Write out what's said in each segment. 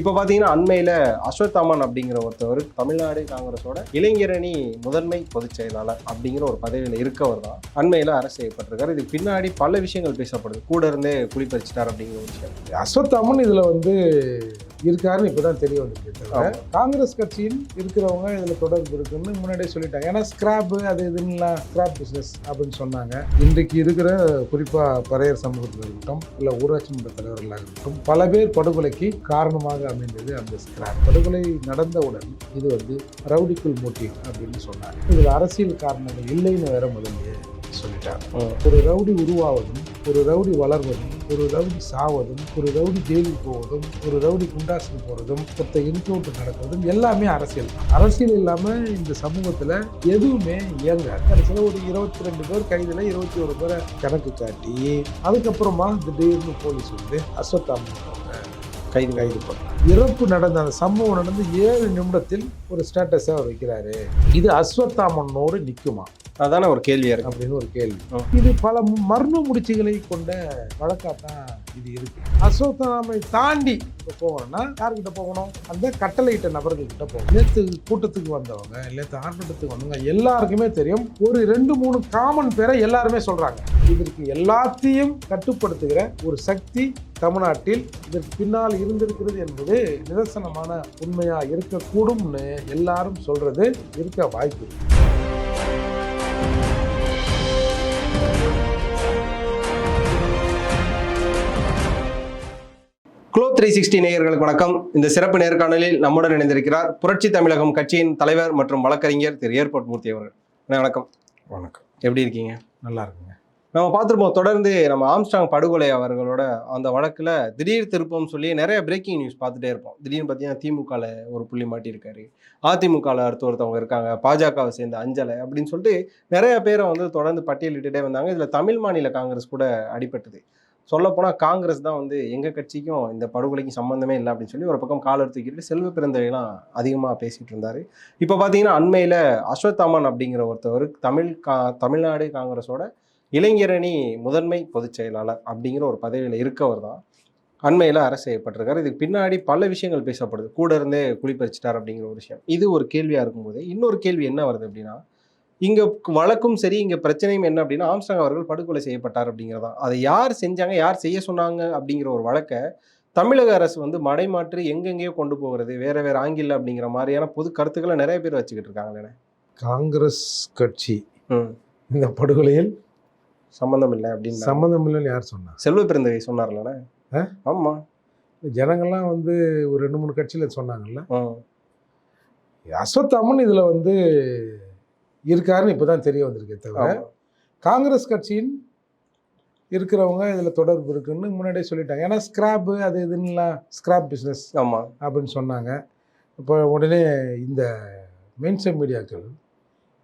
இப்போ பார்த்தீங்கன்னா அண்மையில் அஸ்வத்தாமன் அப்படிங்கிற ஒருத்தவர் தமிழ்நாடு காங்கிரஸோட இளைஞரணி முதன்மை பொதுச் செயலாளர் அப்படிங்கிற ஒரு பதவியில் இருக்கவர் தான். அண்மையில் அரசு செய்யப்பட்டிருக்காரு. இதுக்கு பின்னாடி பல விஷயங்கள் பேசப்படுது. கூட இருந்தே குளிப்பறிச்சிட்டார் அப்படிங்கிற ஒரு விஷயம். அஸ்வத்தாமன் இதுல வந்து இருக்காருன்னு இப்பதான் தெரிய வந்திருக்கு. காங்கிரஸ் கட்சியில் இருக்கிறவங்க இதுல தொடர்பு இருக்குன்னு முன்னாடியே சொல்லிட்டாங்க. ஏன்னா ஸ்கிராப் அது இதுன்னுலாம் ஸ்கிராப் பிசினஸ் அப்படின்னு சொன்னாங்க. இன்றைக்கு இருக்கிற குறிப்பா பறையர் சமூகத்தில் இருக்கட்டும் இல்ல ஊராட்சி மன்ற தலைவர்களாக இருக்கட்டும் பல பேர் படுகொலைக்கு காரணமாக அமைந்தது அந்த ஸ்கிராப் படுகொலை நடந்தவுடன் இது வந்து ரவுடிக்குள் மோட்டிவ் அப்படின்னு சொன்னாங்க. இதுல அரசியல் காரணங்கள் இல்லைன்னு வேற முதல்ல சொல்லிட்டார் ஒரு ரவுடி உருவாவதும் ஒரு ரவுடி வளர்வதும் ஒரு ரவுடி சாவதும் ஒரு ரவுடி ஜெயிலுக்கு போவதும் ஒரு ரவுடி குண்டாசுக்கு போகிறதும் ஒருத்த என்கவுண்டர் நடக்கிறதும் எல்லாமே அரசியல் தான். அரசியல் இல்லாமல் இந்த சமூகத்தில் எதுவுமே இயங்காது. கடைசியில் ஒரு இருபத்தி ரெண்டு பேர் கைதில் இருபத்தி ஒரு பேரை கணக்கு காட்டி அதுக்கப்புறமா திடீர்னு போலீஸ் வந்து அஸ்வத்தாமன் கைது கைது பண்ணாங்க. இறப்பு நடந்த அந்த சம்பவம் நடந்து ஏழு நிமிடத்தில் ஒரு ஸ்டேட்டஸை அவர் வைக்கிறாரு. இது அஸ்வத்தாமனோடு நிற்குமா அதான ஒரு கேள்வியா இருக்கு. அப்படின்னு ஒரு கேள்வி. இது பல மர்ம முடிச்சுகளை கொண்ட வழக்காத்தான் இது இருக்கு. அசோத்தாமை தாண்டி இப்போ போகணும்னா யார்கிட்ட போகணும்? அந்த கட்டளையிட்ட நபர்கள் கிட்ட போகணும். நேற்று கூட்டத்துக்கு வந்தவங்க நேற்று ஆர்ப்பாட்டத்துக்கு வந்தவங்க எல்லாருக்குமே தெரியும். ஒரு ரெண்டு மூணு காமன் பேரை எல்லாருமே சொல்றாங்க. இதற்கு எல்லாத்தையும் கட்டுப்படுத்துகிற ஒரு சக்தி தமிழ்நாட்டில் இதற்கு பின்னால் இருந்திருக்கிறது என்பது நிதர்சனமான உண்மையா இருக்கக்கூடும்னு எல்லாரும் சொல்றது இருக்க வாய்ப்பு இருக்கு. குளோ த்ரீ சிக்ஸ்டி நேயர்களுக்கு வணக்கம். இந்த சிறப்பு நேர்காணலில் நம்முடன் இணைந்திருக்கிறார் புரட்சி தமிழகம் கட்சியின் தலைவர் மற்றும் வழக்கறிஞர் திரு ஏர்போர்ட் மூர்த்தி அவர்கள். வணக்கம். வணக்கம். எப்படி இருக்கீங்க? நல்லா இருக்குங்க. நம்ம பார்த்துருப்போம் தொடர்ந்து நம்ம ஆம்ஸ்டாங் படுகொலை அவர்களோட அந்த வழக்கில் திடீர் திருப்பம் சொல்லி நிறைய பிரேக்கிங் நியூஸ் பார்த்துட்டே இருப்போம். திடீர்னு பார்த்தீங்கன்னா திமுகவில் ஒரு புள்ளி மாட்டியிருக்காரு. அதிமுகவில் அடுத்து ஒருத்தவங்க இருக்காங்க. பாஜகவை சேர்ந்த அஞ்சலை அப்படின்னு சொல்லிட்டு நிறைய பேரை வந்து தொடர்ந்து பட்டியலிட்டுட்டே வந்தாங்க. இதில் தமிழ் மாநில காங்கிரஸ் கூட அடிபட்டது. சொல்லப்போனால் காங்கிரஸ் தான் வந்து எங்கள் கட்சிக்கும் இந்த படுகொலைக்கும் சம்மந்தமே இல்லை அப்படின்னு சொல்லி ஒரு பக்கம் காலர் தூக்கிட்டு செல்வ பிறந்தவையெல்லாம் அதிகமாக பேசிகிட்டு இருந்தார். இப்போ பார்த்தீங்கன்னா அண்மையில் அஸ்வத்தாமன் அப்படிங்கிற ஒருத்தவர் தமிழ் கா தமிழ்நாடு காங்கிரஸோட இளைஞரணி முதன்மை பொதுச் செயலாளர் அப்படிங்கிற ஒரு பதவியில் இருக்கவர் தான். அண்மையில் அரசு செய்யப்பட்டிருக்காரு இதுக்கு பின்னாடி பல விஷயங்கள் பேசப்படுது. கூட இருந்தே குளிப்பறிச்சிட்டார் அப்படிங்கிற ஒரு விஷயம். இது ஒரு கேள்வியாக இருக்கும்போது இன்னொரு கேள்வி என்ன வருது அப்படின்னா இங்கே வழக்கும் சரி இங்கே பிரச்சனையும் என்ன அப்படின்னா ஆம்ஸ்டாங் அவர்கள் படுகொலை செய்யப்பட்டார் அப்படிங்கிறதான். அதை யார் செஞ்சாங்க யார் செய்ய சொன்னாங்க அப்படிங்கிற ஒரு வழக்கை தமிழக அரசு வந்து மடைமாற்றி எங்கெங்கேயோ கொண்டு போகிறது வேற வேற ஆங்கில அப்படிங்கிற மாதிரியான பொது கருத்துக்களை நிறைய பேர் வச்சுக்கிட்டு இருக்காங்களே காங்கிரஸ் கட்சி இந்த படுகொலையில் சம்மந்தம் இல்லை அப்படின்னு. சம்மந்தம் இல்லைன்னு யார் சொன்னா? செல்வ பிறந்தவை சொன்னார்லண்ணே. ஆ? ஆமா. ஜனங்கள்லாம் வந்து ஒரு ரெண்டு மூணு கட்சியில் சொன்னாங்கல்ல. ம். அஸ்வத்தாமன் இதில் வந்து இருக்காருன்னு இப்போ தான் தெரிய வந்திருக்கே தவிர. காங்கிரஸ் கட்சியின் இருக்கிறவங்க இதில் தொடர்பு இருக்குன்னு முன்னாடியே சொல்லிட்டாங்க. ஏன்னா ஸ்கிராப்பு அது இதுன்னுலாம் ஸ்கிராப் பிஸ்னஸ் ஆமா. அப்படின்னு சொன்னாங்க. இப்போ உடனே இந்த மெயின்ஸ்ட்ரீம் மீடியாக்கள்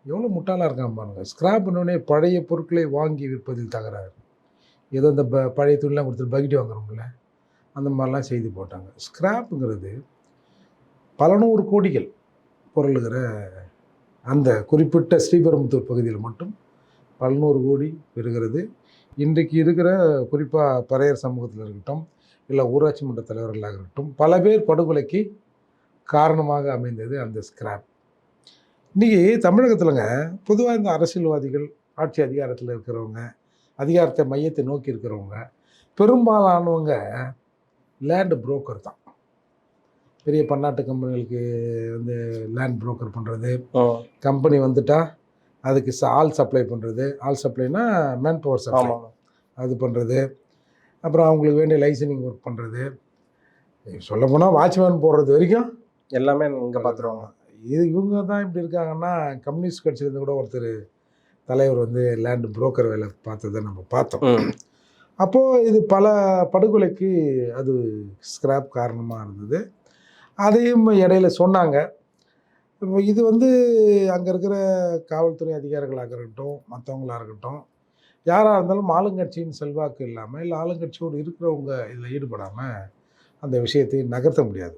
எவ்வளோ முட்டாளாக இருக்காங்க பாருங்க. ஸ்கிராப்னோடனே பழைய பொருட்களை வாங்கி விற்பதில் தகராறு. ஏதோ இந்த ப பழைய துணிலாம் கொடுத்துட்டு பக்கெட் வாங்குறோம்ல. அந்த மாதிரிலாம் செய்தி போட்டாங்க. ஸ்கிராப்புங்கிறது பல நூறு கோடிகள் பொருளுகிற அந்த குறிப்பிட்ட ஸ்ரீபெரும்புத்தூர் பகுதியில் மட்டும் பல நூறு கோடி பெறுகிறது. இன்றைக்கு இருக்கிற குறிப்பாக பறையர் சமூகத்தில் இருக்கட்டும் இல்லை ஊராட்சி மன்ற தலைவர்களாக இருக்கட்டும் பல பேர் படுகொலைக்கு காரணமாக அமைந்தது அந்த ஸ்கிராப் இன்றைக்கி தமிழகத்தில்ங்க பொதுவாக இந்த அரசியல்வாதிகள் ஆட்சி அதிகாரத்தில் இருக்கிறவங்க அதிகாரத்தை மையத்தை நோக்கி இருக்கிறவங்க பெரும்பாலானவங்க லேண்ட் புரோக்கர் தான். பெரிய பன்னாட்டு கம்பெனிகளுக்கு வந்து லேண்ட் புரோக்கர் பண்ணுறது. கம்பெனி வந்துட்டா அதுக்கு ச- ஆள் சப்ளை பண்ணுறது ஆள் சப்ளைனா மேன் பவர் சப்ளை அது பண்ணுறது அப்புறம் அவங்களுக்கு வேண்டிய லைசனிங் ஒர்க் பண்ணுறது சொல்லப்போனால் வாட்ச்மேன் போடுறது வரைக்கும் எல்லாமே இங்க பாத்துருவாங்க. இது இவங்க தான் இப்படி இருக்காங்கன்னா கம்யூனிஸ்ட் கட்சியிலேருந்து கூட ஒருத்தர் தலைவர் வந்து லேண்ட் புரோக்கர் வேலை பார்த்ததை நம்ம பார்த்தோம். அப்போது இது பல படுகொலைக்கு அது ஸ்கிராப் காரணமாக இருந்தது. அதையும் இடையில சொன்னாங்க. இது வந்து அங்கே இருக்கிற காவல்துறை அதிகாரிகளாக இருக்கட்டும் மற்றவங்களாக இருக்கட்டும் யாராக இருந்தாலும் ஆளுங்கட்சியின் செல்வாக்கு இல்லாமல் இல்லை ஆளுங்கட்சியோடு இருக்கிறவங்க இதில் ஈடுபடாமல் அந்த விஷயத்தை நகர்த்த முடியாது.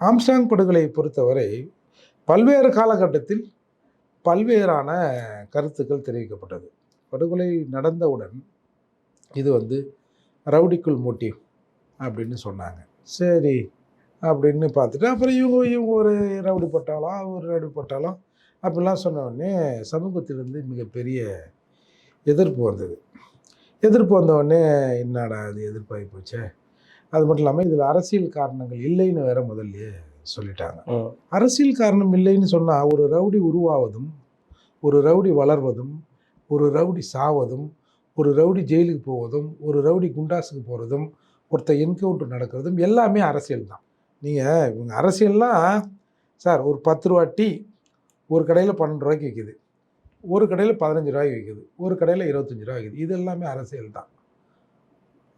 ஆம்ஸ்டாங் படுகொலையை பொறுத்தவரை பல்வேறு காலகட்டத்தில் பல்வேறான கருத்துக்கள் தெரிவிக்கப்பட்டது. படுகொலை நடந்தவுடன் இது வந்து ரவுடிக்குள் மோட்டிவ் அப்படின்னு சொன்னாங்க. சரி அப்படின்னு பார்த்துட்டு அப்புறம் இவங்க இவங்க ஒரு ரவுடி பட்டாலும் ஒரு ரவுடி பட்டாலும் அப்படிலாம் சொன்ன உடனே சமூகத்திலிருந்து மிகப்பெரிய எதிர்ப்பு வந்தது. எதிர்ப்பு வந்தவுடனே என்னடா அது எதிர்ப்பாகி போச்சே? அது மட்டும் இல்லாமல் இதில் அரசியல் காரணங்கள் இல்லைன்னு வேற முதல்லையே சொல்லிட்டாங்க. அரசியல் காரணம் இல்லைன்னு சொன்னால் ஒரு ரவுடி உருவாவதும் ஒரு ரவுடி வளர்வதும் ஒரு ரவுடி சாவதும் ஒரு ரவுடி ஜெயிலுக்கு போவதும் ஒரு ரவுடி குண்டாஸுக்கு போகிறதும் ஒருத்தர் என்கவுண்டர் நடக்கிறதும் எல்லாமே அரசியல் தான். நீங்கள் இவங்க அரசியல்னால் சார் ஒரு பத்து ரூபா டீ ஒரு கடையில் பன்னெண்டு ரூபாய்க்கு விற்கிது ஒரு கடையில் பதினஞ்சு ரூபாய்க்கு விற்கிது ஒரு கடையில் இருபத்தஞ்சி ரூபாய் விற்கிது இது எல்லாமே அரசியல் தான்.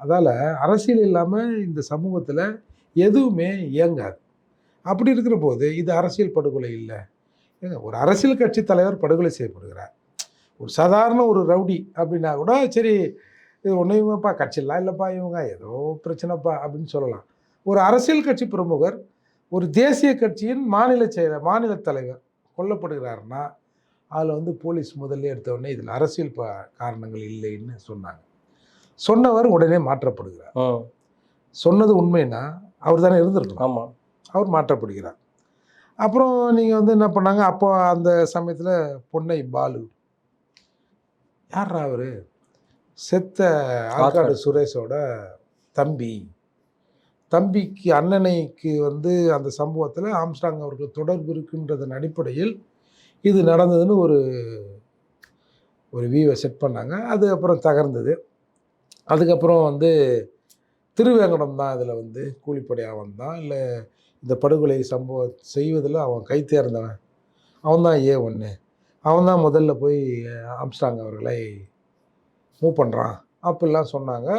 அதால் அரசியல் இல்லாமல் இந்த சமூகத்தில் எதுவுமே இயங்காது. அப்படி இருக்கிற போது இது அரசியல் படுகொலை இல்லை. ஏங்க ஒரு அரசியல் கட்சி தலைவர் படுகொலை செய்யப்படுகிறார். ஒரு சாதாரண ஒரு ரவுடி அப்படின்னா கூட சரி இது ஒன்றையுமேப்பா கட்சியெல்லாம் இல்லைப்பா இவங்க ஏதோ பிரச்சனைப்பா அப்படின்னு சொல்லலாம். ஒரு அரசியல் கட்சி பிரமுகர் ஒரு தேசிய கட்சியின் மாநில செயலர் மாநில தலைவர் கொல்லப்படுகிறாருன்னா அதில் வந்து போலீஸ் முதல்ல எடுத்த உடனே இதில் அரசியல் ப காரணங்கள் இல்லைன்னு சொன்னாங்க. சொன்னவர் உடனே மாற்றப்படுகிறார். சொன்னது உண்மைன்னா அவர் தானே இருந்திருக்கணும். ஆமா. அவர் மாற்றப்படுகிறார். அப்புறம் நீங்கள் வந்து என்ன பண்ணாங்க? அப்போ அந்த சமயத்தில் பொன்னை பாலு. யார்ரா அவர்? செத்த ஆற்காடு. சுரேஷோட தம்பி. தம்பிக்கு அண்ணனைக்கு வந்து அந்த சம்பவத்தில் ஆம்ஸ்டாங் அவருக்கு தொடர்பு இருக்குன்றதன் அடிப்படையில் இது நடந்ததுன்னு ஒரு ஒரு வியூவை செட் பண்ணாங்க. அது அப்புறம் தகர்ந்தது. அதுக்கப்புறம் வந்து திருவேங்கடம் தான் இதில் வந்து கூலிப்படையாக வந்தான்? இல்லை இந்த படுகொலை சம்பவம் செய்வதில் அவன் கை தேர்ந்தவன். அவன் தான் ஏ ஒன்று அவன் தான் முதல்ல போய் அம்ஸ்டாங் அவர்களை மூவ் பண்ணுறான் அப்படிலாம் சொன்னாங்க.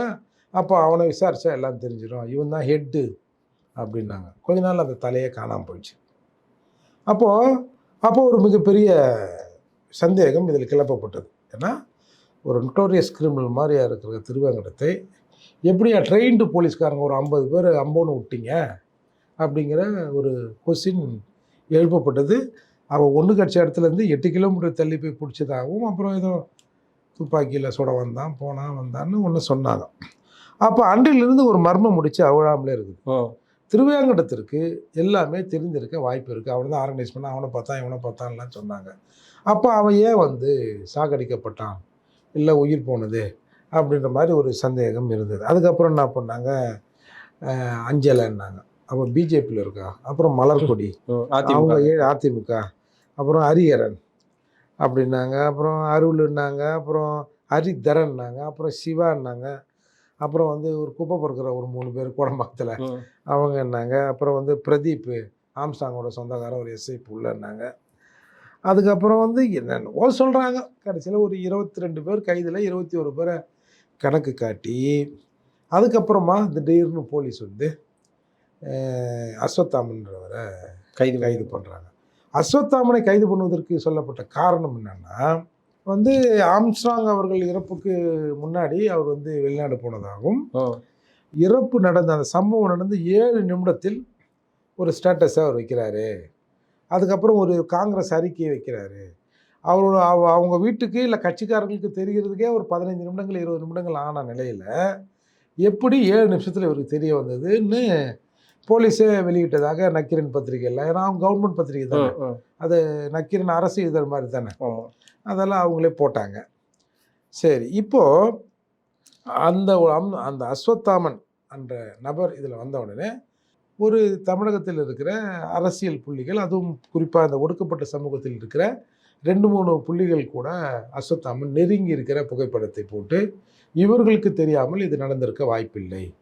அப்போ அவனை விசாரித்தா எல்லாம் தெரிஞ்சிடும். இவன் தான் ஹெட்டு அப்படின்னாங்க. கொஞ்ச நாள் அந்த தலையே காணாமல் போயிடுச்சு. அப்போது அப்போ ஒரு மிகப்பெரிய சந்தேகம் இதில் கிளப்பப்பட்டது. ஏன்னா ஒரு நொட்டோரியஸ் கிரிமினல் மாதிரியா இருக்கிற திருவேங்கடத்தை எப்படியா ட்ரெயின்டு போலீஸ்காரங்க ஒரு ஐம்பது பேர் அம்போன்னு விட்டீங்க? அப்படிங்கிற ஒரு கொஸ்டின் எழுப்பப்பட்டது. அவன் ஒன்று கட்சி இடத்துலேருந்து எட்டு கிலோமீட்டர் தள்ளி போய் பிடிச்சதாகவும் அப்புறம் ஏதோ துப்பாக்கியில் சுட வந்தான் போனான் வந்தான்னு ஒன்று சொன்னாங்க. அப்போ அன்றிலிருந்து ஒரு மர்மம் முடிச்சு அவிழாமலே இருக்குது. திருவேங்கடத்திற்கு எல்லாமே தெரிஞ்சிருக்க வாய்ப்பு இருக்குது அவனை தான் ஆர்கனைஸ் பண்ண அவனை பார்த்தான் இவனை பார்த்தான்லாம் சொன்னாங்க. அப்போ அவன் ஏன் வந்து சாகடிக்கப்பட்டான்? இல்லை உயிர் போனது? அப்படின்ற மாதிரி ஒரு சந்தேகம் இருந்தது. அதுக்கப்புறம் என்ன பண்ணாங்க? அஞ்சலைன்னாங்க. அவன் பிஜேபியில் இருக்கா? அப்புறம் மலர்கொடி. அவங்க அதிமுக ஏ அதிமுக அப்புறம் ஹரிஹரன் அப்படின்னாங்க. அப்புறம் அருள்னாங்க. அப்புறம் ஹரிதரன்னாங்க அப்புறம் சிவான்னாங்க. அப்புறம் வந்து ஒரு குப்பை பொறுக்கிற ஒரு மூணு பேர் கோடம்பாக்கத்தில். அவங்க என்னாங்க அப்புறம் வந்து பிரதீப் ஆம்சாங்கோட சொந்தக்காரன் ஒரு எஸ்ஐ புள்ளன்னாங்க அதுக்கப்புறம் வந்து என்னென்னவோ சொல்கிறாங்க கடைசியில் ஒரு இருபத்தி ரெண்டு பேர் கைதில் இருபத்தி ஒரு பேரை கணக்கு காட்டி அதுக்கப்புறமா திடீர்னு போலீஸ் வந்து அஸ்வத்தாமன்றவரை கைது கைது பண்ணுறாங்க அஸ்வத்தாமனை கைது பண்ணுவதற்கு சொல்லப்பட்ட காரணம் என்னன்னா வந்து ஆம்ஸ்ட்ராங் அவர்கள் இறப்புக்கு முன்னாடி அவர் வந்து வெளிநாடு போனதாகவும். இறப்பு நடந்த அந்த சம்பவம் நடந்து ஏழு நிமிடத்தில் ஒரு ஸ்டேட்டஸை அவர் வைக்கிறாரு. அதுக்கப்புறம் ஒரு காங்கிரஸ் அறிக்கையை வைக்கிறாரு. அவரோட அவ- அவங்க வீட்டுக்கு இல்லை கட்சிக்காரர்களுக்கு தெரிகிறதுக்கே ஒரு பதினைஞ்சு நிமிடங்கள் இருபது நிமிடங்கள் ஆன நிலையில் எப்படி ஏழு நிமிஷத்தில் இவருக்கு தெரிய வந்ததுன்னு போலீஸே வெளியிட்டதாக நக்கீரன் பத்திரிகையில் ஏன்னா அவங்க கவர்மெண்ட் பத்திரிகை தானே. ம். நக்கீரன் அரசு இதழ் மாதிரி தானே. அதெல்லாம் அவங்களே போட்டாங்க. சரி இப்போது அந்த அந்த அஸ்வத்தாமன் என்ற நபர் இதில் வந்த உடனே ஒரு தமிழகத்தில் இருக்கிற அரசியல் புள்ளிகள் அதுவும் குறிப்பாக இந்த ஒடுக்கப்பட்ட சமூகத்தில் இருக்கிற ரெண்டு மூணு புள்ளிகள் கூட அஸ்வத்தாமன் நெருங்கி இருக்கிற புகைப்படத்தை போட்டு இவர்களுக்கு தெரியாமல் இது நடந்திருக்க வாய்ப்பில்லை.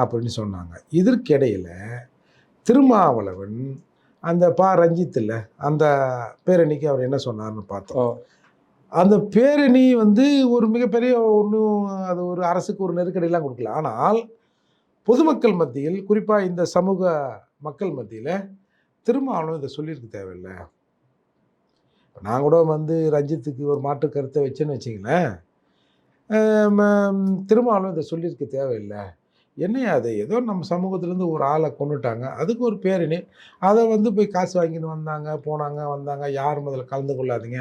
அப்படின்னு சொன்னாங்க. இதற்கிடையில் திருமாவளவன் அந்த பா ரஞ்சித் இல்லை அந்த பேரணிக்கு அவர் என்ன சொன்னார்னு பார்த்தோம். அந்த பேரணி வந்து ஒரு மிகப்பெரிய ஒன்றும் அது ஒரு அரசுக்கு ஒரு நெருக்கடியெல்லாம் கொடுக்கல. ஆனால் பொதுமக்கள் மத்தியில் குறிப்பாக இந்த சமூக மக்கள் மத்தியில் திருமாவளவன் இதை சொல்லியிருக்க தேவையில்லை. இப்போ நான் கூட வந்து ரஞ்சித்துக்கு ஒரு மாற்று கருத்தை வச்சேன்னு வச்சிங்களேன் திருமாவளவன் இதை சொல்லியிருக்க தேவையில்லை. என்னையா அது? ஏதோ நம்ம சமூகத்திலேருந்து ஒரு ஆளை கொண்டுட்டாங்க. அதுக்கு ஒரு பேரணி அதை வந்து போய் காசு வாங்கின்னு வந்தாங்க போனாங்க வந்தாங்க. யார் முதல்ல கலந்து கொள்ளாதீங்க?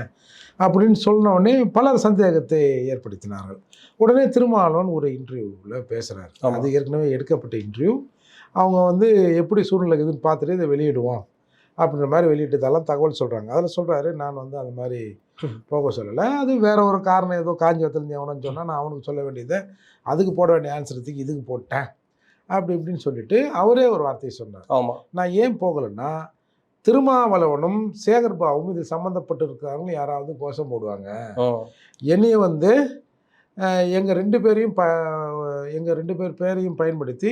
அப்படின்னு சொன்ன உடனே பலர் சந்தேகத்தை ஏற்படுத்தினார்கள். உடனே திருமாவளவன் ஒரு இன்டர்வியூவில் பேசுகிறார். அது ஏற்கனவே எடுக்கப்பட்ட இன்டர்வியூ. அவங்க வந்து எப்படி சூழ்நிலை இருக்குதுன்னு பார்த்துட்டு இதை வெளியிடுவோம் அப்படின்ற மாதிரி வெளியிட்டதெல்லாம் தகவல் சொல்கிறாங்க அதில் சொல்கிறாரு நான் வந்து அந்த மாதிரி போக சொல்லலை. அது வேற ஒரு காரணம் ஏதோ காஞ்சி வத்திருந்து எவனு சொன்னால் நான் அவனுக்கு சொல்ல வேண்டியதை அதுக்கு போட வேண்டிய ஆன்சருக்கு இதுக்கு போட்டேன். அப்படி இப்படின்னு சொல்லிட்டு அவரே ஒரு வார்த்தையை சொன்னார். ஆமா. நான் ஏன் போகலைன்னா திருமாவளவனும் சேகர்பாவும் இது சம்மந்தப்பட்டு இருக்கிறாங்கன்னு யாராவது கோஷம் போடுவாங்க. என்னைய வந்து எங்கள் ரெண்டு பேரையும் ப எங்கள் ரெண்டு பேர் பேரையும் பயன்படுத்தி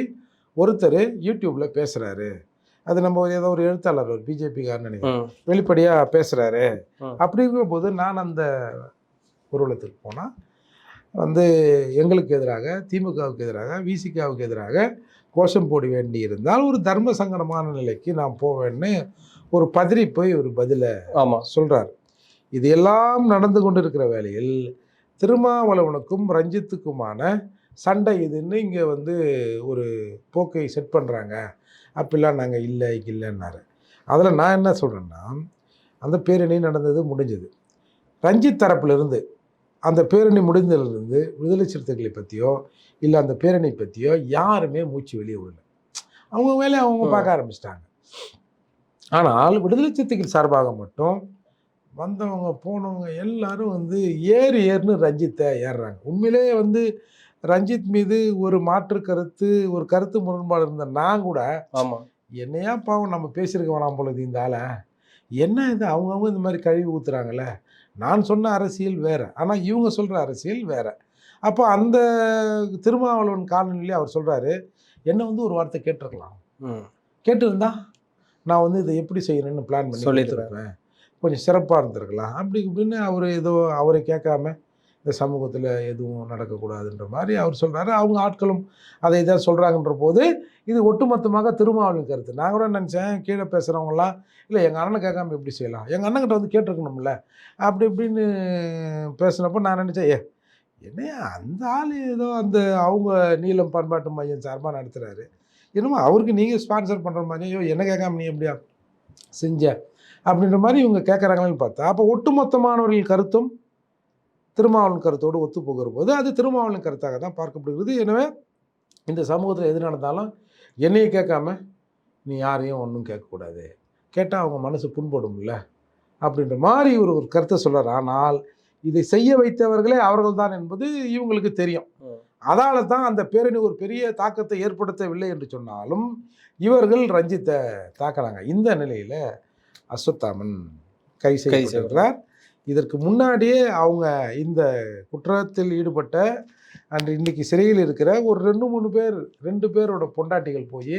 ஒருத்தர் யூடியூப்பில் பேசுகிறாரு அது நம்ம ஏதோ ஒரு எழுத்தாளர் ஒரு பிஜேபிக்காரன்னு நினைக்கிறேன். வெளிப்படையாக பேசுகிறாரு ம். அப்படிங்கும்போது நான் அந்த ஊர்வலத்துக்கு போனால் வந்து எங்களுக்கு எதிராக திமுகவுக்கு எதிராக விசிகாவுக்கு எதிராக கோஷம் போட வேண்டி இருந்தால் ஒரு தர்ம சங்கடமான நிலைக்கு நான் போவேன்னு ஒரு பதறி போய் ஒரு பதிலை ஆமா. சொல்கிறார் இது எல்லாம் நடந்து கொண்டிருக்கிற வேளையில் திருமாவளவனுக்கும் ரஞ்சித்துக்குமான சண்டை இதுன்னு இங்கே வந்து ஒரு போக்கை செட் பண்ணுறாங்க அப்படிலாம் நாங்கள் இல்லை இல்லைன்னாரு. அதில் நான் என்ன சொல்கிறேன்னா அந்த பேரணி நடந்தது முடிஞ்சது. ரஞ்சித் தரப்பிலிருந்து அந்த பேரணி முடிந்ததிலிருந்து விடுதலை சிறுத்தைகளை பற்றியோ இல்லை அந்த பேரணி பற்றியோ யாருமே மூச்சு வெளியே விடல. அவங்க வேலையை அவங்க. பார்க்க ஆரம்பிச்சிட்டாங்க. ஆனால் விடுதலை சிறுத்தைகள் சார்பாக மட்டும் வந்தவங்க போனவங்க எல்லாரும் வந்து ஏறு ஏறுன்னு ரஞ்சித்தை ஏறுறாங்க. உண்மையிலேயே வந்து ரஞ்சித் மீது ஒரு மாற்று கருத்து ஒரு கருத்து முரண்பாடு இருந்த நான் கூட ஆமா. என்னையா பாவம் நம்ம பேசியிருக்க வேணாம் பொழுது இந்த ஆளை. என்ன இது? அவங்கவுங்க இந்த மாதிரி கழுவி ஊத்துறாங்கல்ல? நான் சொன்ன அரசியல் வேற. ஆனால் இவங்க சொல்கிற அரசியல் வேற. அப்போ அந்த திருமாவளவன் காலநிலையில் அவர் சொல்கிறாரு என்ன வந்து ஒரு வார்த்தை கேட்டிருக்கலாம். கேட்டிருந்தா நான் வந்து இதை எப்படி செய்யணும்னு பிளான் பண்ணி சொல்லியிருப்பேன். சொல்லியிருப்பேன் கொஞ்சம் சிறப்பாக இருந்திருக்கலாம். அப்படி இப்படின்னு அவர் ஏதோ அவரை கேட்காம இந்த சமூகத்தில் எதுவும் நடக்கக்கூடாதுன்ற மாதிரி அவர் சொல்கிறாரு அவங்க ஆட்களும் அதை இதை சொல்கிறாங்கன்ற போது இது ஒட்டுமொத்தமாக திருமாவளவன் கருத்து. நான் கூட நினச்சேன் கீழே பேசுகிறவங்களாம் இல்லை எங்கள் அண்ணனை கேட்காம எப்படி செய்யலாம்? எங்கள் அண்ணன்கிட்ட வந்து கேட்டிருக்கணும்ல? அப்படி இப்படின்னு பேசினப்போ நான் நினச்சேன் ஏ என்னையா அந்த ஆள் ஏதோ அந்த அவங்க நீளம் பண்பாட்டு மையம் சார்பாக நடத்துகிறாரு என்னமோ அவருக்கு நீங்கள் ஸ்பான்சர் பண்ணுற மாதிரி ஐயோ என்ன கேட்காம நீ எப்படியா செஞ்ச? அப்படின்ற மாதிரி இவங்க கேட்குறாங்களேன்னு பார்த்தா அப்போ ஒட்டுமொத்தமானவர்கள் கருத்தும் திருமாவளவன் கருத்தோடு ஒத்து போகிற போது அது திருமாவளவன் கருத்தாக தான் பார்க்கப்படுகிறது. எனவே இந்த சமூகத்தில் எது நடந்தாலும் என்னையை கேட்காம நீ யாரையும் ஒன்றும் கேட்கக்கூடாது. கேட்டால் அவங்க மனசு புண்படும்ல அப்படின்ற மாதிரி ஒரு ஒரு கருத்தை சொல்கிறார் ஆனால் இதை செய்ய வைத்தவர்களே அவர்கள் தான் என்பது இவங்களுக்கு தெரியும். ம். அதால தான் அந்த பேரணி ஒரு பெரிய தாக்கத்தை ஏற்படுத்தவில்லை என்று சொன்னாலும் இவர்கள் ரஞ்சித்தை தாக்குறாங்க இந்த நிலையில் அஸ்வத்தாமன் கை செய்யப்பட்டிருக்கிறார். இதற்கு முன்னாடியே அவங்க இந்த குற்றத்தில் ஈடுபட்ட அன்று இன்றைக்கி சிறையில் இருக்கிற ஒரு ரெண்டு மூணு பேர் ரெண்டு பேரோட பொண்டாட்டிகள் போய்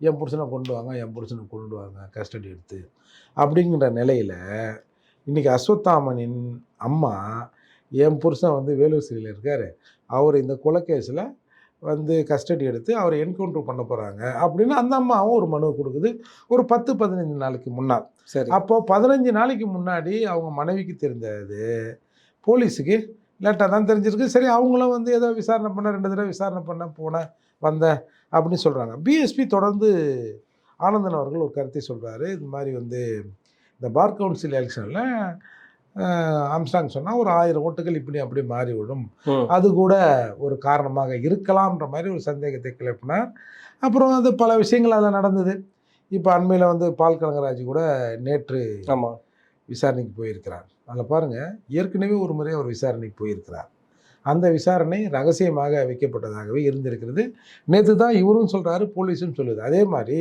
என் புருஷனை கொண்டு வாங்க என் புருஷனை கொண்டு வாங்க கஸ்டடி எடுத்து அப்படிங்கிற நிலையில் இன்றைக்கி அஸ்வத்தாமனின் அம்மா என் புருஷன் வந்து வேலூர் சிறையில் இருக்கார். அவர் இந்த கொலைக்கேஸில் வந்து கஸ்டடி எடுத்து அவரை என்கவுண்டர் பண்ண போகிறாங்க அப்படின்னு அந்த அம்மாவும் ஒரு மனு கொடுக்குது. ஒரு பத்து பதினஞ்சு நாளைக்கு முன்னால். சரி. அப்போ பதினஞ்சு நாளைக்கு முன்னாடி அவங்க மனைவிக்கு தெரிந்தது போலீஸுக்கு லேட்டாக தான் தெரிஞ்சிருக்கு. சரி அவங்களும் வந்து ஏதோ விசாரணை பண்ண ரெண்டு தடவை விசாரணை பண்ண போனேன் வந்தேன் அப்படின்னு சொல்கிறாங்க பிஎஸ்பி தொடர்ந்து ஆனந்தன் அவர்கள் ஒரு கருத்தை சொல்கிறாரு இது மாதிரி வந்து இந்த பார் கவுன்சில் எலெக்ஷனில் ஆம்ஸ்டாங் சொன்னால் ஒரு ஆயிரம் ஓட்டுகள் இப்படி அப்படி மாறிவிடும். அது கூட ஒரு காரணமாக இருக்கலாம்ன்ற மாதிரி ஒரு சந்தேகத்தை கிளப்பினார். அப்புறம் அது பல விஷயங்கள் அதில் நடந்தது. இப்போ அண்மையில் வந்து பால் கனகராஜ் கூட நேற்று ஆமா. விசாரணைக்கு போயிருக்கிறார். அதில் பாருங்கள் ஏற்கனவே ஒரு முறை அவர் விசாரணைக்கு போயிருக்கிறார். அந்த விசாரணை ரகசியமாக வைக்கப்பட்டதாகவே இருந்திருக்கிறது. நேற்று தான் இவரும் சொல்கிறாரு போலீஸும் சொல்லுது. அதே மாதிரி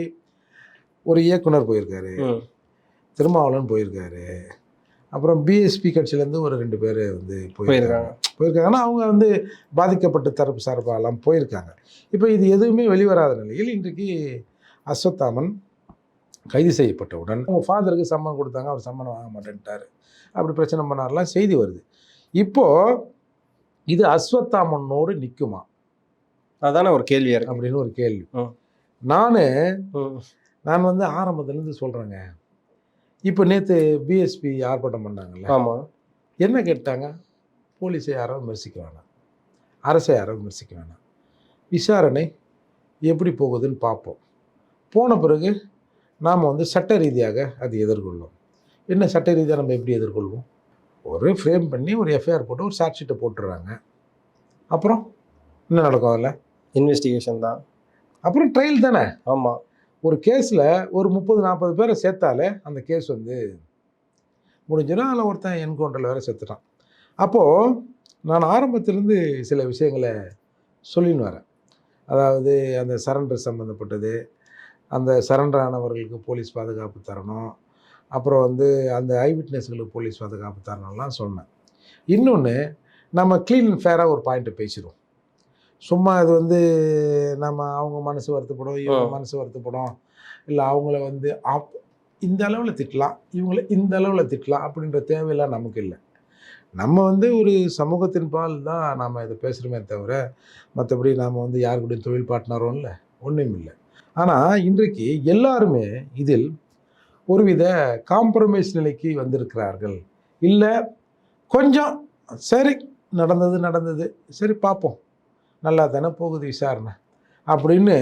ஒரு இயக்குனர் போயிருக்காரு. திருமாவளவன் போயிருக்காரு. அப்புறம் பிஎஸ்பி கட்சியிலேருந்து ஒரு ரெண்டு பேர் வந்து போயிருக்காங்க. போயிருக்காங்க. போயிருக்காங்கன்னா அவங்க வந்து பாதிக்கப்பட்ட தரப்பு சார்பாலாம் போயிருக்காங்க. இப்போ இது எதுவுமே வெளிவராத நிலையில் இன்றைக்கு அஸ்வத்தாமன் கைது செய்யப்பட்டவுடன் அவங்க ஃபாதருக்கு சம்மன் கொடுத்தாங்க அவர் சம்மன் வாங்க மாட்டேன்ட்டார். அப்படி பிரச்சனை பண்ணாரெல்லாம் செய்தி வருது. இப்போது இது அஸ்வத்தாமனோடு நிற்குமா அதானே ஒரு கேள்வியா இருக்கு. அப்படின்னு ஒரு கேள்வி. நான். நான் வந்து ஆரம்பத்துலேருந்து சொல்கிறேங்க இப்போ நேற்று பிஎஸ்பி ஆர்ப்பாட்டம் பண்ணாங்கல்ல. ஆமா. என்ன கேட்டாங்க? போலீஸை யாரும் விமர்சிக்க வேணாம் அரசை யாரும் விமர்சிக்க வேணாம் விசாரணை எப்படி போகுதுன்னு பார்ப்போம். போன பிறகு நாம் வந்து சட்ட ரீதியாக அது எதிர்கொள்ளும். என்ன சட்ட ரீதியாக நம்ம எப்படி எதிர்கொள்வோம்? ஒரு ஃப்ரேம் பண்ணி ஒரு எஃப்ஐஆர் போட்டு ஒரு சார்ஜ் ஷீட்டை போட்டுடுறாங்க அப்புறம் என்ன நடக்கும் அதில்? இன்வெஸ்டிகேஷன் தான். அப்புறம் ட்ரையல் தானே? ஆமா. ஒரு கேஸில் ஒரு முப்பது நாற்பது பேரை சேர்த்தாலே அந்த கேஸ் வந்து முடிஞ்சிடும் அதில் ஒருத்தன் என்கவுண்டரில் வேறு சேர்த்துட்டான். அப்போது நான் ஆரம்பத்திலேருந்து சில விஷயங்களை சொல்லின்னு வரேன். அதாவது அந்த சரண்டர் சம்மந்தப்பட்டது அந்த சரண்டர் ஆனவர்களுக்கு போலீஸ் பாதுகாப்பு தரணும் அப்புறம் வந்து அந்த ஐ விட்னஸ்களுக்கு போலீஸ் பாதுகாப்பு தரணும்லாம் சொன்னேன். இன்னொன்று நம்ம க்ளீன் அண்ட் ஃபேராக ஒரு பாயிண்ட்டை பேசிடுவோம். சும்மா இது வந்து நம்ம அவங்க மனசு வருத்தப்படும் இவங்க. மனசு வருத்தப்படும். இல்லை அவங்கள வந்து அப் இந்த அளவில் திட்டலாம் இவங்கள இந்த அளவில் திட்டலாம் அப்படின்ற தேவையெல்லாம் நமக்கு இல்லை. நம்ம வந்து ஒரு சமூகத்தின் பால் தான் நாம் இதை பேசுகிறோமே தவிர மற்றபடி நாம் வந்து யார் கூடயும் தொழில் பார்ட்னரும் இல்லை ஒன்றும் இல்லை. ஆனால் இன்றைக்கு எல்லாருமே இதில் ஒருவித காம்ப்ரமைஸ் நிலைக்கு வந்திருக்கிறார்கள். இல்லை கொஞ்சம் சரி நடந்தது நடந்தது சரி பார்ப்போம். நல்லா தானே போகுது விசாரணை. அப்படின்னு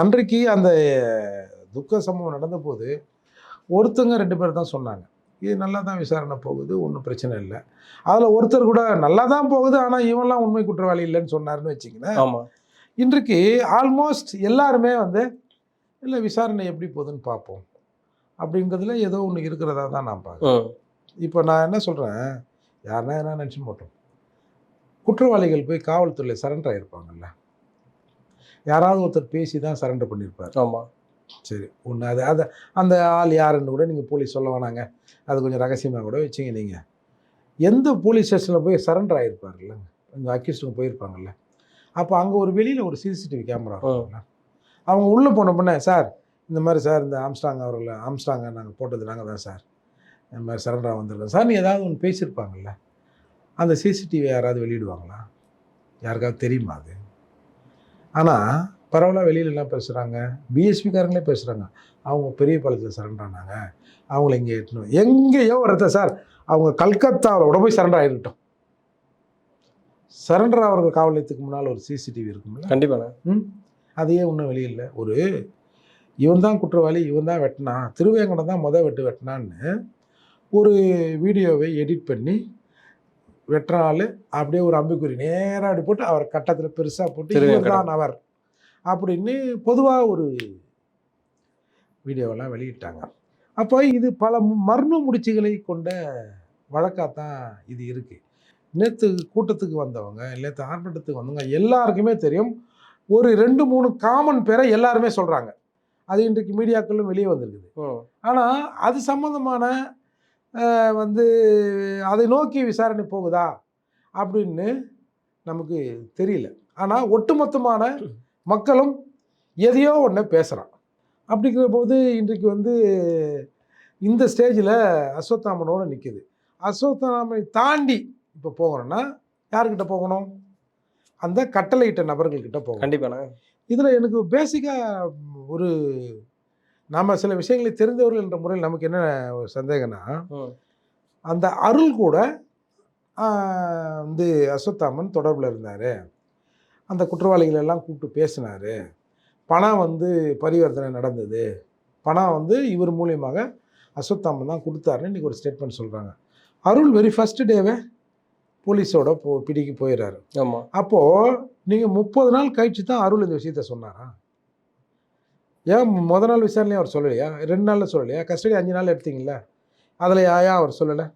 அன்றைக்கு அந்த துக்க சம்பவம் நடந்தபோது ஒருத்தங்க ரெண்டு பேர் தான் சொன்னாங்க. இது நல்லா தான் விசாரணை போகுது ஒன்றும் பிரச்சனை இல்லை. அதில் ஒருத்தர் கூட நல்லா தான் போகுது ஆனால் இவன்லாம் உண்மை குற்றவாளி இல்லைன்னு சொன்னாருன்னு வச்சிங்களேன் ஆமா. இன்றைக்கு ஆல்மோஸ்ட் எல்லாருமே வந்து இல்லை விசாரணை எப்படி போகுதுன்னு பார்ப்போம். அப்படிங்கிறதுல ஏதோ ஒன்று இருக்கிறதா தான் நான் பார்க்குறேன். இப்போ நான் என்ன சொல்கிறேன் யாருன்னா என்ன நினச்சி போட்டோம். குற்றவாளிகள் போய் காவல்துறையில் சரண்டர் ஆகிருப்பாங்கல்ல யாராவது ஒருத்தர் பேசி தான் சரண்டர் பண்ணியிருப்பார். ஆமா. சரி ஒன்று அது அது அந்த ஆள் யாருன்னு கூட நீங்கள் போலீஸ் சொல்ல வேணாங்க. அது கொஞ்சம் ரகசியமாக கூட வச்சுங்க நீங்கள் எந்த போலீஸ் ஸ்டேஷனில் போய் சரண்டர் ஆகிருப்பார்ல இந்த அக்யூஸ்டுங்க போயிருப்பாங்கல்ல. அப்போ அங்கே ஒரு வெளியில் ஒரு சிசிடிவி கேமரா அவங்க உள்ளே போன பண்ண சார் இந்த மாதிரி சார் இந்த ஆம்ஸ்டாங் அவர்களை ஆம்ஸ்டாங்கை நாங்கள் போட்டது நாங்கள் தான் சார். இந்த மாதிரி சரண்டராக வந்திருக்கோம். சார் நீ ஏதாவது ஒன்று பேசியிருப்பாங்கல்ல? அந்த சிசிடிவி யாராவது வெளியிடுவாங்களா? யாருக்காவது தெரியுமா அது? ஆனால் பரவாயில்ல வெளியில எல்லாம் பேசுகிறாங்க பிஎஸ்பிக்காரங்களே பேசுகிறாங்க அவங்க பெரிய பாலத்தில் சரண்டர் ஆனாங்க. அவங்கள இங்கே எட்டணும் எங்கேயோ ஒருத்த சார் அவங்க கல்கத்தாவில் கூட போய் சரண்டர் ஆகிருக்கட்டும் சரண்டர் ஆகிற காவல் நிலையத்துக்கு முன்னால் ஒரு சிசிடிவி இருக்கும்ல. கண்டிப்பாண்ணே ம்? அதையே ஒன்றும் வெளியில்லை ஒரு இவன் தான் குற்றவாளி இவன் தான் வெட்டினான். திருவேங்கடம் தான் முத வெட்டு வெட்டினான்னு ஒரு வீடியோவை எடிட் பண்ணி வெட்டுற ஆள் அப்படியே ஒரு அம்புக்குறி. நேராக அப்படி போட்டு அவர் கட்டத்தில் பெருசாக போட்டு. தான் அவர் அப்படின்னு பொதுவாக ஒரு வீடியோவெல்லாம் வெளியிட்டாங்க. அப்போ இது பல மர்ம முடிச்சுகளை கொண்ட வழக்காத்தான் இது இருக்குது நேற்று கூட்டத்துக்கு வந்தவங்க நேற்று ஆர்ப்பாட்டத்துக்கு வந்தவங்க எல்லாருக்குமே தெரியும். ஒரு ரெண்டு மூணு காமன் பேரை எல்லாருமே சொல்கிறாங்க அது இன்றைக்கு மீடியாக்களும் வெளியே வந்திருக்குது. ஆனால் அது சம்மந்தமான வந்து அதை நோக்கி விசாரணை போகுதா அப்படின்னு நமக்கு தெரியல. ஆனால் ஒட்டுமொத்தமான மக்களும் எதையோ ஒன்று பேசுகிறான் அப்படிங்கிற போது இன்றைக்கு வந்து இந்த ஸ்டேஜில் அஸ்வத்தாமனோட நிற்கிது அஸ்வத்தாமனை தாண்டி இப்போ போகணும்னா யாருக்கிட்ட போகணும்? அந்த கட்டளையிட்ட நபர்கள்கிட்ட போகணும். கண்டிப்பாண்ணே. இதில் எனக்கு பேசிக்காக ஒரு நாம் சில விஷயங்களை தெரிந்தவர்கள் என்ற முறையில் நமக்கு என்ன ஒரு சந்தேகம்னா. அந்த அருள் கூட வந்து அஸ்வத்தாமன் தொடர்பில் இருந்தார். அந்த குற்றவாளிகள் எல்லாம் கூப்பிட்டு பேசினார். பணம் வந்து பரிவர்த்தனை நடந்தது. பணம் வந்து இவர் மூலியமாக அஸ்வத்தாமன் தான் கொடுத்தாருன்னு இன்றைக்கி ஒரு ஸ்டேட்மெண்ட் சொல்கிறாங்க அருள் வெரி ஃபஸ்ட்டு டேவே போலீஸோட போ பிடிக்கு போயிடுறாரு ஆமா. அப்போது நீங்கள் முப்பது நாள் கழிச்சு தான் அருள் இந்த விஷயத்த சொன்னாரா? ஏன் முத நாள் விசாரணையும் அவர் சொல்லலையா? ரெண்டு நாளில் சொல்லலையா? கஸ்டடி அஞ்சு நாள் எடுத்தீங்களா அதில் ஏன் அவர் சொல்லலை?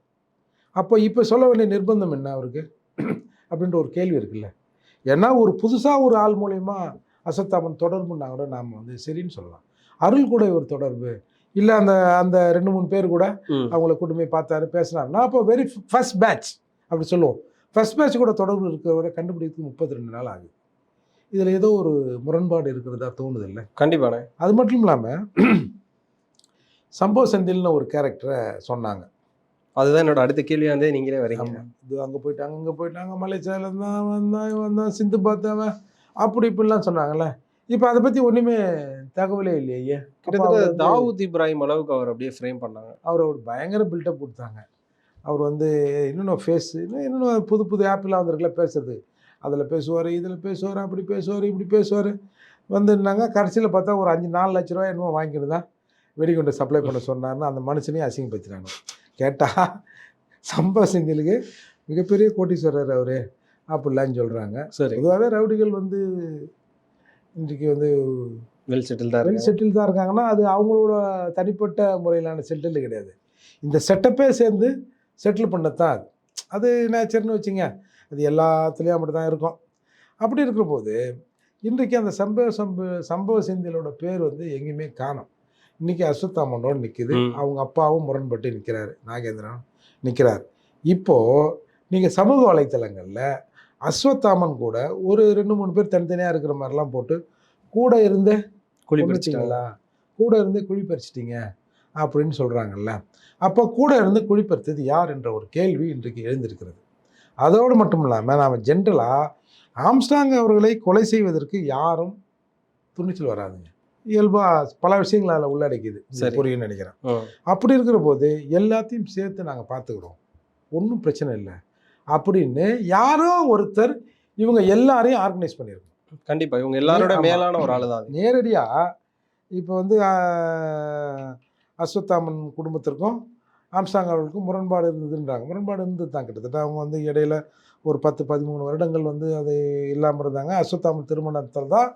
அப்போ இப்போ சொல்ல வேண்டிய நிர்பந்தம் என்ன அவருக்கு? அப்படின்ற ஒரு கேள்வி இருக்குல்ல. ஏன்னா ஒரு புதுசாக ஒரு ஆள் மூலயமா அசத்தாமன் தொடர்புன்னா கூட நாம் வந்து சரின்னு சொல்லலாம். அருள் கூட இவர் தொடர்பு. இல்லை அந்த அந்த ரெண்டு மூணு பேர் கூட. அவங்கள கூட்டு போய் பார்த்தாரு பேசினாருன்னா அப்போ வெரி ஃபர்ஸ்ட் பேட்ச் அப்படி சொல்லுவோம். ஃபர்ஸ்ட் பேட்ச் கூட தொடர்பு இருக்கிறவரை கண்டுபிடிக்கிறதுக்கு முப்பத்தி ரெண்டு நாள் ஆகுது. இதில் ஏதோ ஒரு முரண்பாடு இருக்கிறதா தோணுது இல்லை கண்டிப்பாண்ணே. அது மட்டும் இல்லாமல் சம்பவ செந்தில்னு ஒரு கேரக்டரை சொன்னாங்க. அதுதான் என்னோட அடுத்த கேள்வியா இருந்தே நீங்களே வரீங்க. இது அங்கே போயிட்டாங்க இங்கே போயிட்டாங்க மலைச்சாலம் தான் வந்தான் வந்தான் சிந்து பார்த்தவன் அப்படி இப்படிலாம் சொன்னாங்கல்ல. இப்போ அதை பற்றி ஒன்றுமே தகவலே இல்லையே. கிட்டத்தட்ட தாவூத் இப்ராஹிம் அளவுக்கு அவர் அப்படியே ஃப்ரேம் பண்ணாங்க. அவர் ஒரு பயங்கர பில்டப் கொடுத்தாங்க. அவர் வந்து இன்னும் ஃபேஸ் இன்னும் இன்னும் புது புது ஆப்லாம் வந்திருக்குல்ல பேசுறது. அதில் பேசுவார் இதில் பேசுவார் அப்படி பேசுவார் இப்படி பேசுவார். வந்துருந்தாங்க கடைசியில் பார்த்தா ஒரு அஞ்சு நாலு லட்ச ரூபாய் என்னமோ வாங்கிட்டு தான் வெடிகுண்டை சப்ளை பண்ண சொன்னார்னு அந்த மனுஷனையும் அசிங்கப்படுத்துறாங்க கேட்டால் சம்பா செந்திலுக்கு மிகப்பெரிய கோட்டீஸ்வரர் அவர் அப்படிலாம் சொல்கிறாங்க சரி. பொதுவாகவே ரவுடிகள் வந்து இன்றைக்கு வந்து வெல் செட்டில் தான் வெல் செட்டில் தான் இருக்காங்கன்னா அது அவங்களோட தனிப்பட்ட முறையிலான செட்டில் கிடையாது. இந்த செட்டப்பே சேர்ந்து செட்டில் பண்ணது தான் அது அது நேச்சர்னு வச்சுங்க அது எல்லாத்துலேயும் அப்படி தான் இருக்கும். அப்படி இருக்கிற போது இன்றைக்கு அந்த சம்பவ சம்ப சம்பவ செந்திலோட பேர் வந்து எங்கேயுமே காணோம். இன்றைக்கி அஸ்வத்தாமனோடு நிற்கிது. அவங்க அப்பாவும் முரண்பட்டு நிற்கிறாரு நாகேந்திரன் நிற்கிறார் இப்போது நீங்கள் சமூக வலைத்தளங்களில் அஸ்வத்தாமன் கூட ஒரு ரெண்டு மூணு பேர் தனித்தனியாக இருக்கிற மாதிரிலாம் போட்டு கூட இருந்த குழி குழி பறிச்சிட்டாங்களா? கூட இருந்து குழி பறிச்சிட்டீங்க அப்படின்னு சொல்கிறாங்கல்ல அப்போ கூட இருந்து குழி பறித்தது யார்? என்ற ஒரு கேள்வி இன்றைக்கு எழுந்திருக்கிறது. அதோடு மட்டும் இல்லாமல் நாம் ஜென்ரலாக ஆம்ஸ்டாங் அவர்களை கொலை செய்வதற்கு யாரும் துணிச்சல் வராதுங்க. இயல்பாக பல விஷயங்கள் அதில் உள்ளடக்கிது புரியும்னு நினைக்கிறேன். அப்படி இருக்கிற போது எல்லாத்தையும் சேர்த்து நாங்கள் பார்த்துக்கிறோம். ஒன்றும் பிரச்சனை இல்லை. அப்படின்னு யாரோ ஒருத்தர் இவங்க எல்லாரையும் ஆர்கனைஸ் பண்ணியிருக்கோம் கண்டிப்பா. இவங்க எல்லாரோட. மேலான ஒரு ஆளு தான். நேரடியாக இப்போ வந்து அஸ்வத்தாமன் குடும்பத்திற்கும் ஆம்சாங் அவர்களுக்கும் முரண்பாடு இருந்ததுன்றாங்க. முரண்பாடு இருந்தது தான் கிட்டத்தட்ட. அவங்க வந்து இடையில ஒரு பத்து பதிமூணு வருடங்கள் வந்து அது இல்லாமல் இருந்தாங்க. அஸ்வத்தாமன் திருமணத்தில் தான்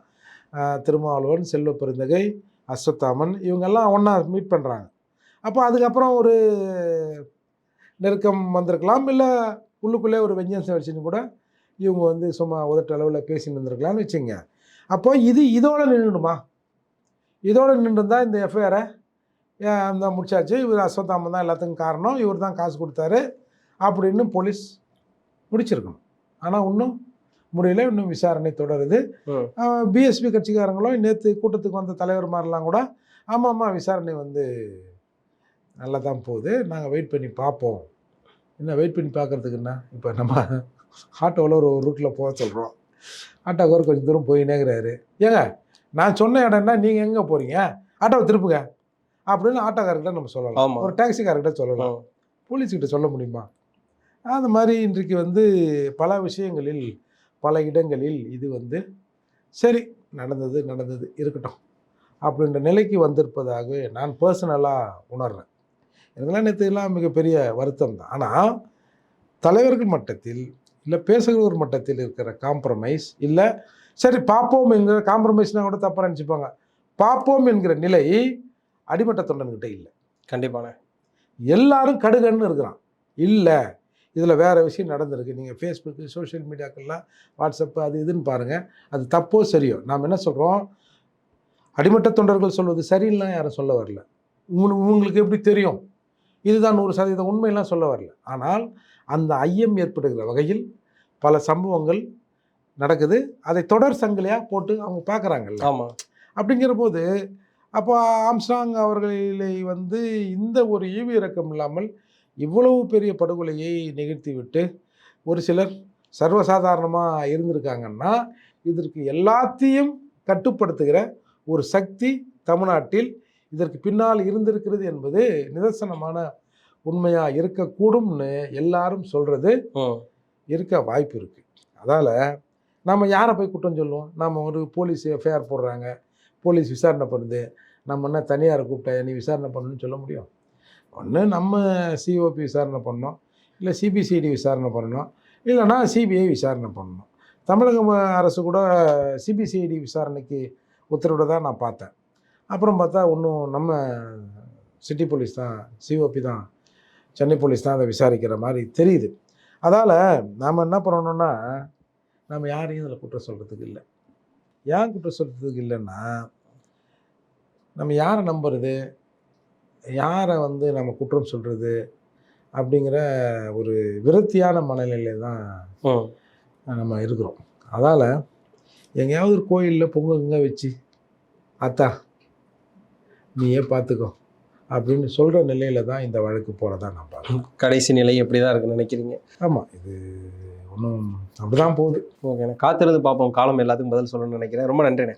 திருமாவளவன் செல்வ பெருந்தகை அஸ்வத்தாமன் இவங்கெல்லாம் ஒன்றா மீட் பண்ணுறாங்க அப்போ அதுக்கப்புறம் ஒரு நெருக்கம் வந்திருக்கலாம். இல்லை உள்ளுக்குள்ளே ஒரு வெஞ்சன்ஸை வச்சுன்னு கூட இவங்க வந்து சும்மா உதட்ட அளவில் பேசின்னு இருந்திருக்கலாம்னு வச்சுங்க அப்போ இது இதோட நின்றுடுமா இதோட நின்றுருந்தா இந்த எஃப்ஐஆரை அந்த முடிச்சாச்சு? இவர் அஸ்வத்தாமன் தான் எல்லாத்துக்கும் காரணம். இவர் தான் காசு கொடுத்தாரு. அப்படின்னு போலீஸ் முடிச்சிருக்கணும். ஆனால் இன்னும் முடியல. இன்னும் விசாரணை தொடருது. பிஎஸ்பி கட்சிக்காரங்களும் நேற்று கூட்டத்துக்கு வந்த தலைவர்மாரெலாம் கூட ஆமாம் ஆமாம் விசாரணை வந்து நல்லா தான் போகுது. நாங்கள் வெயிட் பண்ணி பார்ப்போம். என்ன வெயிட் பண்ணி பார்க்கறதுக்குன்னா இப்போ நம்ம ஆட்டோவில் ஒரு ரூட்டில் போக சொல்கிறோம் ஆட்டோக்கார் கொஞ்சம் தூரம் போயினேங்கிறாரு. ஏங்க நான் சொன்ன இடம்னா நீங்கள் எங்கே போகிறீங்க ஆட்டோவை திருப்புங்க. அப்படின்னு ஆட்டோக்காரர்கிட்ட நம்ம சொல்லலாம். ஒரு டாக்ஸிக்காரர்கிட்ட சொல்லலாம். போலீஸ்கிட்ட சொல்ல முடியுமா? அந்த மாதிரி இன்றைக்கு வந்து பல விஷயங்களில் பல இடங்களில் இது வந்து சரி நடந்தது நடந்தது இருக்கட்டும் அப்படின்ற நிலைக்கு வந்திருப்பதாக நான் பர்சனலாக உணர்றேன். இதெல்லாம் நேற்று எல்லாம் மிகப்பெரிய வருத்தம் தான். ஆனால் தலைவர்கள் மட்டத்தில் இல்லை பேசுகிறவர் மட்டத்தில் இருக்கிற காம்ப்ரமைஸ் இல்லை சரி பார்ப்போம் என்கிற காம்ப்ரமைஸ்னால் கூட தப்பாக நினச்சிப்பாங்க. பார்ப்போம் என்கிற நிலை அடிமட்ட தொண்டன்கிட்ட இல்லை. கண்டிப்பாண்ணே எல்லாரும் கடுகன்னு இருக்கிறான். இல்லை இதில் வேறு விஷயம் நடந்திருக்கு. நீங்கள் ஃபேஸ்புக்கு சோஷியல் மீடியாக்கள்லாம் வாட்ஸ்அப்பு அது இதுன்னு பாருங்கள் அது தப்போ சரியோ? நாம் என்ன சொல்கிறோம் அடிமட்ட தொண்டர்கள் சொல்வது சரியில்லாம் யாரும் சொல்ல வரல. உங்களுக்கு உங்களுக்கு எப்படி தெரியும்? இதுதான் நூறு சதவீதம் உண்மையெல்லாம் சொல்ல வரல. ஆனால் அந்த ஐயம் ஏற்படுகிற வகையில் பல சம்பவங்கள் நடக்குது. அதை தொடர் சங்கிலியாக போட்டு அவங்க பார்க்குறாங்கல்ல. ஆமா. அப்படிங்கிற போது அப்போ ஆம்ஸ்டாங் அவர்களை வந்து இந்த ஒரு ஈவு இறக்கம் இல்லாமல் இவ்வளவு பெரிய படுகொலையை நிகழ்த்திவிட்டு ஒரு சிலர் சர்வசாதாரணமாக இருந்திருக்காங்கன்னா இதற்கு எல்லாத்தையும் கட்டுப்படுத்துகிற ஒரு சக்தி தமிழ்நாட்டில் இதற்கு பின்னால் இருந்திருக்கிறது என்பது நிதர்சனமான உண்மையாக இருக்கக்கூடும்னு எல்லாரும் சொல்கிறது. இருக்க வாய்ப்பு இருக்குது அதால் நம்ம யாரை போய் குற்றம் சொல்லுவோம்? நம்ம ஒரு போலீஸ் எஃப்ஐஆர் போடுறாங்க. போலீஸ் விசாரணை பண்ணுது நம்ம என்ன தனியாரை கூப்பிட்ட நீ விசாரணை பண்ணணும்னு சொல்ல முடியும்? ஒன்று நம்ம சிஓபி விசாரணை பண்ணோம் இல்லை சிபிசிஐடி விசாரணை பண்ணணும். இல்லைன்னா சிபிஐ விசாரணை பண்ணணும். தமிழக அரசு கூட சிபிசிஐடி விசாரணைக்கு உத்தரவிட நான் பார்த்தேன். அப்புறம் பார்த்தா ஒன்றும் நம்ம சிட்டி போலீஸ் தான் சிஓபி தான் சென்னை போலீஸ் தான் அதை விசாரிக்கிற மாதிரி தெரியுது. அதால் நாம் என்ன பண்ணணும்னா நம்ம யாரையும் இதில் குற்றம் சொல்கிறதுக்கு இல்லை. ஏன் குற்றம் சொல்கிறதுக்கு இல்லைன்னா நம்ம யாரை நம்புறது? யாரை வந்து நம்ம குற்றம் சொல்கிறது அப்படிங்கிற ஒரு விரக்தியான மனநிலையில் தான். நம்ம இருக்கிறோம். அதால் எங்கேயாவது ஒரு கோயிலில் பொங்கங்க வச்சு அத்தா நீயே பார்த்துக்கோ அப்படின்னு சொல்கிற நிலையில தான் இந்த வழக்கு போகிறதா நான் பார்க்குறேன். கடைசி நிலை எப்படிதான் இருக்குன்னு நினைக்கிறீங்க? ஆமாம் இது ஒன்றும் அப்படி தான் போகுது. ஓகேண்ணே. காத்திருந்து பார்ப்போம். காலம் எல்லாத்துக்கும் பதில் சொல்லணும்னு நினைக்கிறேன். ரொம்ப நன்றிண்ணே.